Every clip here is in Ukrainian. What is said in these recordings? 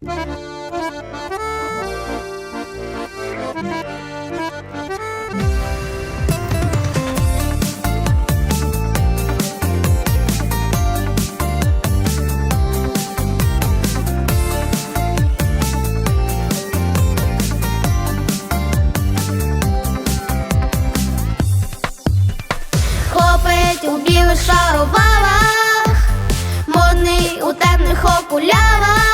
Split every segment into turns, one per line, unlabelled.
Хлопець у білих шароварах, модний у темних окулярах,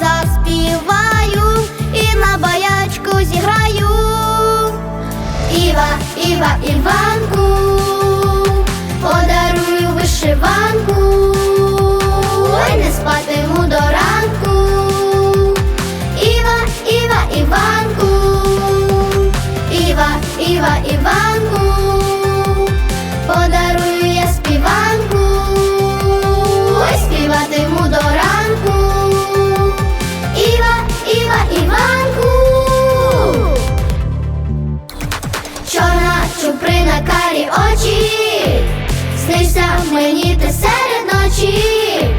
заспіваю і на баячку зіграю. Іва, Іва, Іванку, ночі,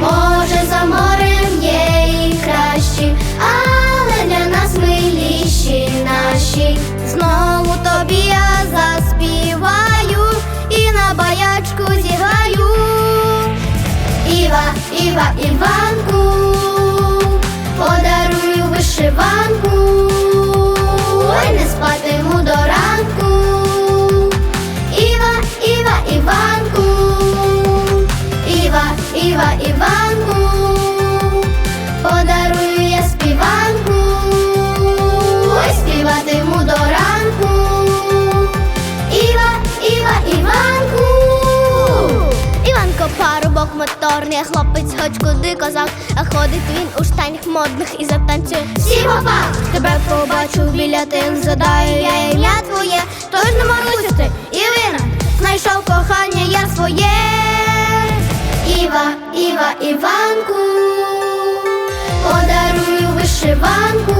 може за морем є і кращі, але для нас миліші наші. Знову тобі я заспіваю і на баячку зіграю. Іва, Іва, Іванку, подарую вишиванку, моторний, хлопець хоч куди козак, а ходить він у штанях модних і затанцює. Всі попав, тебе побачу біля тин, задаю я ім'я твоє, тож не Маруся ти, Ірина, знайшов кохання я своє. Іва, Іва, Іванку, подарую вишиванку,